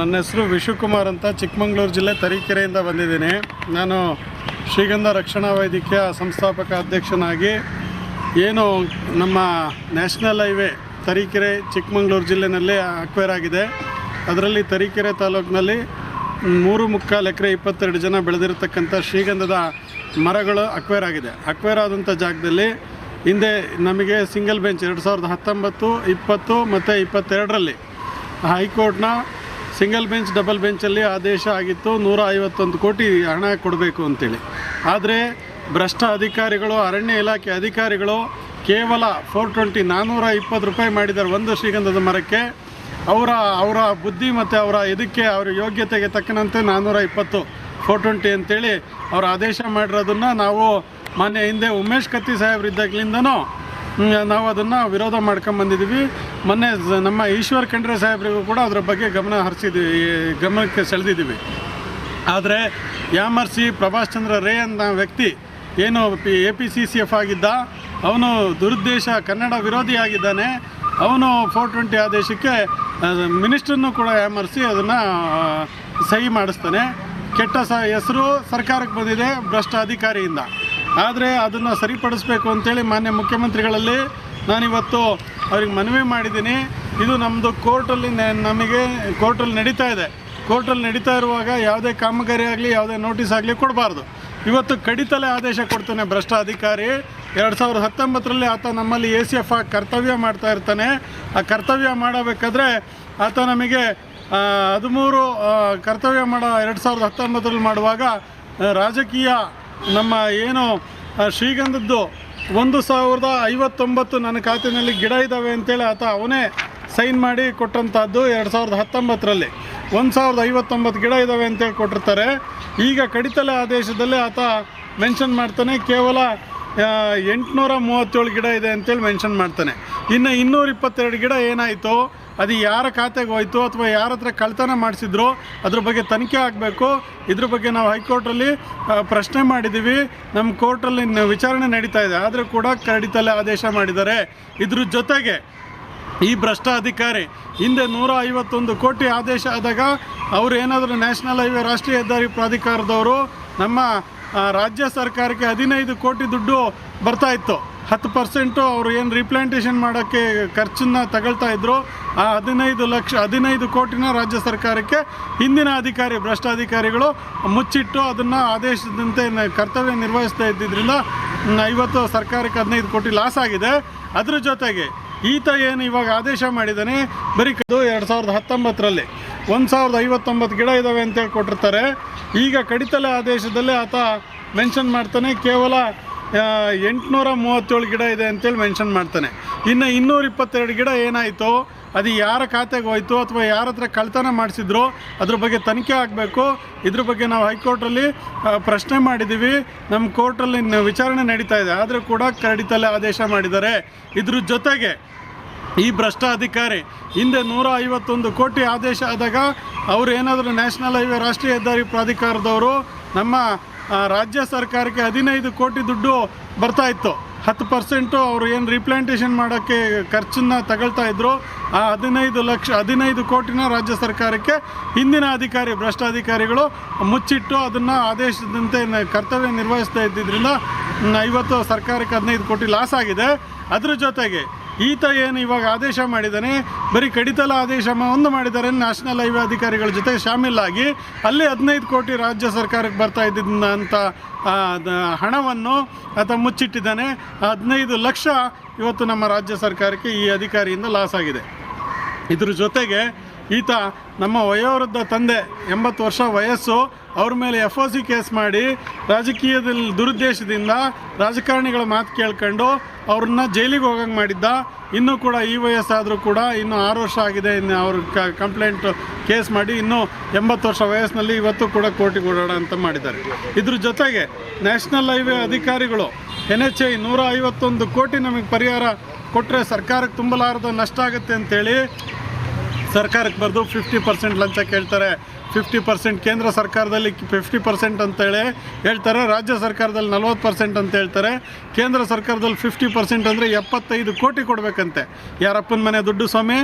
ನನ್ನ ಹೆಸರು ವಿಶುಕುಮಾರ್ ಅಂತ ಚಿಕ್ಕಮಗಳೂರು ಜಿಲ್ಲೆ ತರೀಕೆರೆಯಿಂದ ಬಂದಿದ್ದೀನಿ. ನಾನು ಶ್ರೀಗಂಧ ರಕ್ಷಣಾ ವೈದ್ಯಕೀಯ ಸಂಸ್ಥಾಪಕ ಅಧ್ಯಕ್ಷನಾಗಿ ಏನು ನಮ್ಮ ನ್ಯಾಷನಲ್ ಹೈವೇ ತರೀಕೆರೆ ಚಿಕ್ಕಮಗಳೂರು ಜಿಲ್ಲೆನಲ್ಲಿ ಅಕ್ವೇರ್ ಆಗಿದೆ. ಅದರಲ್ಲಿ ತರೀಕೆರೆ ತಾಲೂಕಿನಲ್ಲಿ ಮೂರು ಮುಕ್ಕಾಲು ಎಕರೆ ಇಪ್ಪತ್ತೆರಡು ಜನ ಬೆಳೆದಿರತಕ್ಕಂಥ ಶ್ರೀಗಂಧದ ಮರಗಳು ಅಕ್ವೇರ್ ಆಗಿದೆ. ಅಕ್ವೇರ್ ಆದಂಥ ಜಾಗದಲ್ಲಿ ಹಿಂದೆ ನಮಗೆ ಸಿಂಗಲ್ ಬೆಂಚ್ ಎರಡು ಸಾವಿರದ ಹತ್ತೊಂಬತ್ತು, ಇಪ್ಪತ್ತು ಮತ್ತು ಇಪ್ಪತ್ತೆರಡರಲ್ಲಿ ಹೈಕೋರ್ಟ್ನ ಸಿಂಗಲ್ ಬೆಂಚ್, ಡಬಲ್ ಬೆಂಚಲ್ಲಿ ಆದೇಶ ಆಗಿತ್ತು. ನೂರ ಐವತ್ತೊಂದು ಕೋಟಿ ಹಣ ಕೊಡಬೇಕು ಅಂತೇಳಿ. ಆದರೆ ಭ್ರಷ್ಟ ಅಧಿಕಾರಿಗಳು, ಅರಣ್ಯ ಇಲಾಖೆ ಅಧಿಕಾರಿಗಳು ಕೇವಲ ಫೋರ್ ಟ್ವೆಂಟಿ ನಾನ್ನೂರ ಇಪ್ಪತ್ತು ರೂಪಾಯಿ ಮಾಡಿದ್ದಾರೆ ಒಂದು ಶ್ರೀಗಂಧದ ಮರಕ್ಕೆ. ಅವರ ಅವರ ಬುದ್ಧಿ ಮತ್ತು ಅವರ ಇದಕ್ಕೆ, ಅವರ ಯೋಗ್ಯತೆಗೆ ತಕ್ಕನಂತೆ ನಾನ್ನೂರ ಇಪ್ಪತ್ತು ಫೋರ್ ಟ್ವೆಂಟಿ ಅಂತೇಳಿ ಅವ್ರು ಆದೇಶ ಮಾಡಿರೋದನ್ನು ನಾವು ಮೊನ್ನೆ ಹಿಂದೆ ಉಮೇಶ್ ಕತ್ತಿ ಸಾಹೇಬ್ರಿದ್ದಾಗಲಿಂದನೂ ನಾವು ಅದನ್ನು ವಿರೋಧ ಮಾಡ್ಕೊಂಬಂದಿದ್ದೀವಿ ಮೊನ್ನೆ ನಮ್ಮ ಈಶ್ವರ್ ಖಂಡ್ರೆ ಸಾಹೇಬ್ರಿಗೂ ಕೂಡ ಅದರ ಬಗ್ಗೆ ಗಮನ ಹರಿಸಿದ್ದೀವಿ ಗಮನಕ್ಕೆ ಸೆಳೆದಿದ್ದೀವಿ. ಆದರೆ ಯಾಮರ್ಸಿ ಪ್ರಭಾಸ್ ಚಂದ್ರ ರೇ ಅನ್ನೋ ವ್ಯಕ್ತಿ ಏನು P A P C C F ಆಗಿದ್ದ, ಅವನು ದುರುದ್ದೇಶ ಕನ್ನಡ ವಿರೋಧಿ ಆಗಿದ್ದಾನೆ. ಅವನು ಫೋರ್ ಟ್ವೆಂಟಿ ಆದೇಶಕ್ಕೆ ಮಿನಿಸ್ಟ್ರನ್ನು ಕೂಡ ಯಾಮರ್ಸಿ ಅದನ್ನು ಸಹಿ ಮಾಡಿಸ್ತಾನೆ. ಕೆಟ್ಟ ಸ ಹೆಸರು ಸರ್ಕಾರಕ್ಕೆ ಬಂದಿದೆ ಭ್ರಷ್ಟ ಅಧಿಕಾರಿಯಿಂದ ಆದರೆ ಅದನ್ನು ಸರಿಪಡಿಸ್ಬೇಕು ಅಂತೇಳಿ ಮಾನ್ಯ ಮುಖ್ಯಮಂತ್ರಿಗಳಲ್ಲಿ ನಾನಿವತ್ತು ಅವ್ರಿಗೆ ಮನವಿ ಮಾಡಿದ್ದೀನಿ. ಇದು ನಮ್ಮದು ಕೋರ್ಟಲ್ಲಿ ನಮಗೆ ಕೋರ್ಟಲ್ಲಿ ನಡೀತಾ ಇದೆ. ಕೋರ್ಟಲ್ಲಿ ನಡೀತಾ ಇರುವಾಗ ಯಾವುದೇ ಕಾಮಗಾರಿ ಆಗಲಿ, ಯಾವುದೇ ನೋಟಿಸ್ ಆಗಲಿ ಕೊಡಬಾರ್ದು. ಇವತ್ತು ಕಡಿತಲೇ ಆದೇಶ ಕೊಡ್ತಾನೆ ಭ್ರಷ್ಟ ಅಧಿಕಾರಿ ಎರಡು ಸಾವಿರದ ಹತ್ತೊಂಬತ್ತರಲ್ಲಿ ಆತ ನಮ್ಮಲ್ಲಿ ಎ ಸಿ ಎಫ್ ಆಗಿ ಕರ್ತವ್ಯ ಮಾಡ್ತಾ ಇರ್ತಾನೆ. ಆ ಕರ್ತವ್ಯ ಮಾಡಬೇಕಾದ್ರೆ ಆತ ನಮಗೆ ಹದಿಮೂರು ಕರ್ತವ್ಯ ಮಾಡೋ, ಎರಡು ಸಾವಿರದ ಹತ್ತೊಂಬತ್ತರಲ್ಲಿ ಮಾಡುವಾಗ ರಾಜಕೀಯ ನಮ್ಮ ಏನು ಶ್ರೀಗಂಧದ್ದು ಒಂದು ಸಾವಿರದ ಐವತ್ತೊಂಬತ್ತು ನನ್ನ ಖಾತೆಯಲ್ಲಿ ಗಿಡ ಇದ್ದಾವೆ ಅಂತೇಳಿ ಆತ ಅವನೇ ಸೈನ್ ಮಾಡಿ ಕೊಟ್ಟಂಥದ್ದು ಎರಡು ಸಾವಿರದ ಹತ್ತೊಂಬತ್ತರಲ್ಲಿ. ಒಂದು ಸಾವಿರದ ಐವತ್ತೊಂಬತ್ತು ಗಿಡ ಇದ್ದಾವೆ ಅಂತೇಳಿ ಕೊಟ್ಟಿರ್ತಾರೆ. ಈಗ ಕಡಿತಲೆ ಆದೇಶದಲ್ಲಿ ಆತ ಮೆನ್ಷನ್ ಮಾಡ್ತಾನೆ, ಕೇವಲ ಎಂಟುನೂರ ಮೂವತ್ತೇಳು ಗಿಡ ಇದೆ ಅಂತೇಳಿ ಮೆನ್ಷನ್ ಮಾಡ್ತಾನೆ. ಇನ್ನು ಇನ್ನೂರ ಇಪ್ಪತ್ತೆರಡು ಗಿಡ ಏನಾಯಿತು ಅದು ಯಾರ ಖಾತೆಗೆ ಹೋಯಿತು ಅಥವಾ ಯಾರ ಹತ್ರ ಕಳ್ತನ ಮಾಡಿಸಿದ್ರು ಅದ್ರ ಬಗ್ಗೆ ತನಿಖೆ ಆಗಬೇಕು. ಇದ್ರ ಬಗ್ಗೆ ನಾವು ಹೈಕೋರ್ಟಲ್ಲಿ ಪ್ರಶ್ನೆ ಮಾಡಿದ್ದೀವಿ. ನಮ್ಮ ಕೋರ್ಟಲ್ಲಿ ವಿಚಾರಣೆ ನಡೀತಾ ಇದೆ. ಆದರೂ ಕೂಡ ಕರಡಿತಲ್ಲೇ ಆದೇಶ ಮಾಡಿದ್ದಾರೆ. ಇದ್ರ ಜೊತೆಗೆ ಈ ಭ್ರಷ್ಟ ಅಧಿಕಾರಿ ಹಿಂದೆ ನೂರ ಐವತ್ತೊಂದು ಕೋಟಿ ಆದೇಶ ಆದಾಗ ಅವರು ಏನಾದರೂ ನ್ಯಾಷನಲ್ ಹೈವೇ ರಾಷ್ಟ್ರೀಯ ಹೆದ್ದಾರಿ ಪ್ರಾಧಿಕಾರದವರು ನಮ್ಮ ರಾಜ್ಯ ಸರ್ಕಾರಕ್ಕೆ ಹದಿನೈದು ಕೋಟಿ ದುಡ್ಡು ಬರ್ತಾ ಇತ್ತು. ಹತ್ತು ಪರ್ಸೆಂಟು ಅವರು ಏನು ರೀಪ್ಲಾಂಟೇಷನ್ ಮಾಡೋಕ್ಕೆ ಖರ್ಚನ್ನ ತಗೊಳ್ತಾ ಇದ್ರು. ಆ ಹದಿನೈದು ಲಕ್ಷ, ಹದಿನೈದು ಕೋಟಿನ ರಾಜ್ಯ ಸರ್ಕಾರಕ್ಕೆ ಹಿಂದಿನ ಅಧಿಕಾರಿ, ಭ್ರಷ್ಟಾಧಿಕಾರಿಗಳು ಮುಚ್ಚಿಟ್ಟು ಅದನ್ನು ಆದೇಶದಂತೆ ಕರ್ತವ್ಯ ನಿರ್ವಹಿಸ್ತಾ ಇದ್ದಿದ್ದರಿಂದ ಇವತ್ತು ಸರ್ಕಾರಕ್ಕೆ ಹದಿನೈದು ಕೋಟಿ ಲಾಸ್ ಆಗಿದೆ. ಅದ್ರ ಜೊತೆಗೆ ಈತ ಏನು ಇವಾಗ ಆದೇಶ ಮಾಡಿದ್ದಾನೆ ಬರೀ ಕದು ಎರಡು ಸಾವಿರದ ಹತ್ತೊಂಬತ್ತರಲ್ಲಿ. ಒಂದು ಸಾವಿರದ ಐವತ್ತೊಂಬತ್ತು ಗಿಡ ಇದ್ದಾವೆ ಅಂತೇಳಿ ಕೊಟ್ಟಿರ್ತಾರೆ ಈಗ ಕಡಿತಲೆ ಆದೇಶದಲ್ಲಿ ಆತ ಮೆನ್ಷನ್ ಮಾಡ್ತಾನೆ. ಕೇವಲ ಎಂಟುನೂರ ಮೂವತ್ತೇಳು ಗಿಡ ಇದೆ ಅಂತೇಳಿ ಮೆನ್ಷನ್ ಮಾಡ್ತಾನೆ. ಇನ್ನು ಇನ್ನೂರ ಇಪ್ಪತ್ತೆರಡು ಗಿಡ ಏನಾಯಿತು, ಅದು ಯಾರ ಖಾತೆಗೆ ಹೋಯ್ತು ಅಥವಾ ಯಾರ ಹತ್ರ ಕಳ್ತನ ಮಾಡಿಸಿದ್ರು ಅದ್ರ ಬಗ್ಗೆ ತನಿಖೆ ಆಗಬೇಕು. ಇದ್ರ ಬಗ್ಗೆ ನಾವು ಹೈಕೋರ್ಟಲ್ಲಿ ಪ್ರಶ್ನೆ ಮಾಡಿದ್ದೀವಿ. ನಮ್ಮ ಕೋರ್ಟಲ್ಲಿ ವಿಚಾರಣೆ ನಡೀತಾ ಇದೆ. ಆದರೂ ಕೂಡ ಕ್ರೆಡಿಟಲ್ಲಿ ಆದೇಶ ಮಾಡಿದ್ದಾರೆ. ಇದ್ರ ಜೊತೆಗೆ ಈ ಭ್ರಷ್ಟ ಅಧಿಕಾರಿ ಹಿಂದೆ ನೂರ ಐವತ್ತೊಂದು ಕೋಟಿ ಆದೇಶ ಆದಾಗ ಅವರು ಏನಾದರೂ ನ್ಯಾಷನಲ್ ಹೈವೇ ರಾಷ್ಟ್ರೀಯ ಹೆದ್ದಾರಿ ಪ್ರಾಧಿಕಾರದವರು ನಮ್ಮ ರಾಜ್ಯ ಸರ್ಕಾರಕ್ಕೆ ಹದಿನೈದು ಕೋಟಿ ದುಡ್ಡು ಬರ್ತಾ ಇತ್ತು. ಹತ್ತು ಪರ್ಸೆಂಟು ಅವರು ಏನು ರೀಪ್ಲಾಂಟೇಷನ್ ಮಾಡೋಕ್ಕೆ ಖರ್ಚನ್ನು ತಗೊಳ್ತಾ ಇದ್ರು. ಆ ಹದಿನೈದು ಲಕ್ಷ, ಹದಿನೈದು ಕೋಟಿನ ರಾಜ್ಯ ಸರ್ಕಾರಕ್ಕೆ ಹಿಂದಿನ ಅಧಿಕಾರಿ, ಭ್ರಷ್ಟಾಧಿಕಾರಿಗಳು ಮುಚ್ಚಿಟ್ಟು ಅದನ್ನು ಆದೇಶದಂತೆ ಕರ್ತವ್ಯ ನಿರ್ವಹಿಸ್ತಾ ಇದ್ದಿದ್ದರಿಂದ ಇವತ್ತು ಸರ್ಕಾರಕ್ಕೆ ಹದಿನೈದು ಕೋಟಿ ಲಾಸ್ ಆಗಿದೆ. ಅದರ ಜೊತೆಗೆ ಈತ ಏನು ಇವಾಗ ಆದೇಶ ಮಾಡಿದ್ದಾನೆ, ಬರೀ ಕಡಿತಲ ಆದೇಶ ಒಂದು ಮಾಡಿದ್ದಾರೆ ನ್ಯಾಷನಲ್ ಹೈವೇ ಅಧಿಕಾರಿಗಳ ಜೊತೆ ಶಾಮೀಲಾಗಿ. ಅಲ್ಲಿ ಹದಿನೈದು ಕೋಟಿ ರಾಜ್ಯ ಸರ್ಕಾರಕ್ಕೆ ಬರ್ತಾ ಇದ್ದಂಥ ಹಣವನ್ನು ಆತ ಮುಚ್ಚಿಟ್ಟಿದ್ದಾನೆ. ಹದಿನೈದು ಲಕ್ಷ ಇವತ್ತು ನಮ್ಮ ರಾಜ್ಯ ಸರ್ಕಾರಕ್ಕೆ ಈ ಅಧಿಕಾರಿಯಿಂದ ಲಾಸ್ ಆಗಿದೆ. ಇದ್ರ ಜೊತೆಗೆ ಈತ ನಮ್ಮ ವಯೋವೃದ್ಧ ತಂದೆ, ಎಂಬತ್ತು ವರ್ಷ ವಯಸ್ಸು, ಅವ್ರ ಮೇಲೆ ಎಫ್ ಒ ಸಿ ಕೇಸ್ ಮಾಡಿ ರಾಜಕೀಯದಲ್ಲಿ ದುರುದ್ದೇಶದಿಂದ ರಾಜಕಾರಣಿಗಳ ಮಾತು ಕೇಳ್ಕೊಂಡು ಅವ್ರನ್ನ ಜೈಲಿಗೆ ಹೋಗಂಗೆ ಮಾಡಿದ್ದ. ಇನ್ನೂ ಕೂಡ ಈ ವಯಸ್ಸಾದರೂ ಕೂಡ ಇನ್ನೂ ಆರು ವರ್ಷ ಆಗಿದೆ. ಇನ್ನು ಅವ್ರ ಕಂಪ್ಲೇಂಟ್ ಕೇಸ್ ಮಾಡಿ ಇನ್ನೂ ಎಂಬತ್ತು ವರ್ಷ ವಯಸ್ಸಿನಲ್ಲಿ ಇವತ್ತು ಕೂಡ ಕೋರ್ಟಿಗೆ ಓಡಾಡ ಅಂತ ಮಾಡಿದ್ದಾರೆ. ಇದ್ರ ಜೊತೆಗೆ ನ್ಯಾಷನಲ್ ಹೈವೇ ಅಧಿಕಾರಿಗಳು ಎನ್ ಎಚ್ ಐ ನೂರ ಐವತ್ತೊಂದು ಕೋಟಿ ನಮಗೆ ಪರಿಹಾರ ಕೊಟ್ಟರೆ ಸರ್ಕಾರಕ್ಕೆ ತುಂಬಲಾರದ ನಷ್ಟ ಆಗುತ್ತೆ ಅಂತೇಳಿ ಸರ್ಕಾರಕ್ಕೆ ಬರೆದು ಫಿಫ್ಟಿ ಪರ್ಸೆಂಟ್ ಲಂಚ ಕೇಳ್ತಾರೆ. ಫಿಫ್ಟಿ ಪರ್ಸೆಂಟ್ ಕೇಂದ್ರ ಸರ್ಕಾರದಲ್ಲಿ ಫಿಫ್ಟಿ ಪರ್ಸೆಂಟ್ ಅಂತೇಳಿ ಹೇಳ್ತಾರೆ. ರಾಜ್ಯ ಸರ್ಕಾರದಲ್ಲಿ ನಲ್ವತ್ತು ಪರ್ಸೆಂಟ್ ಅಂತ ಹೇಳ್ತಾರೆ. ಕೇಂದ್ರ ಸರ್ಕಾರದಲ್ಲಿ ಫಿಫ್ಟಿ ಪರ್ಸೆಂಟ್ ಅಂದರೆ ಎಪ್ಪತ್ತೈದು ಕೋಟಿ ಕೊಡಬೇಕಂತೆ. ಯಾರಪ್ಪನ ಮನೆ ದುಡ್ಡು ಸ್ವಾಮಿ?